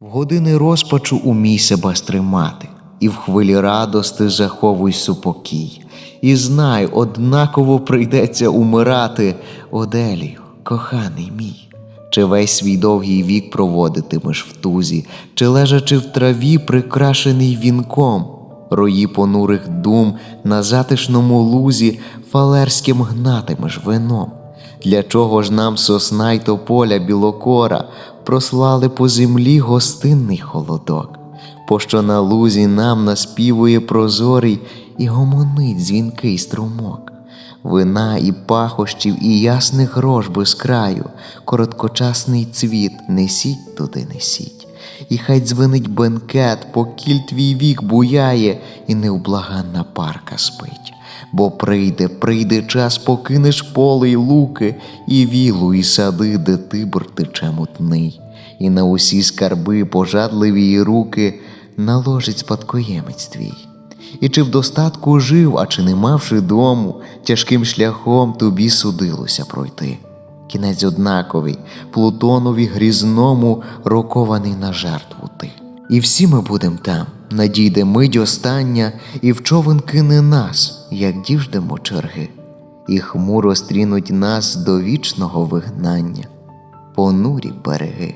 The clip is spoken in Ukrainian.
В години розпачу умій себе стримати, і в хвилі радости заховуй супокій. І знай, однаково прийдеться умирати, Оделію, коханий мій. Чи весь свій довгий вік проводитимеш в тузі, чи лежачи в траві, прикрашений вінком, рої понурих дум на затишному лузі фалерським гнатимеш вином. Для чого ж нам сосна й тополя білокора прослали по землі гостинний холодок, пощо на лузі нам наспівує прозорий і гомонить дзвінкий струмок, вина і пахощів, і ясних грош без краю, короткочасний цвіт, несіть туди, несіть. І хай дзвенить бенкет, покіль твій вік буяє, і невблаганна парка спить. Бо прийде, прийде час, покинеш поле й луки, і вілу, і сади, де тибр тече мутний, і на усі скарби пожадливі й руки наложить спадкоємець твій. І чи в достатку жив, а чи не мавши дому, тяжким шляхом тобі судилося пройти. Кінець однаковий, Плутонові грізному рокований на жертву ти. І всі ми будем там, надійде мить остання, і в човен кине нас, як діждемо черги, і хмуро стрінуть нас до вічного вигнання, понурі береги.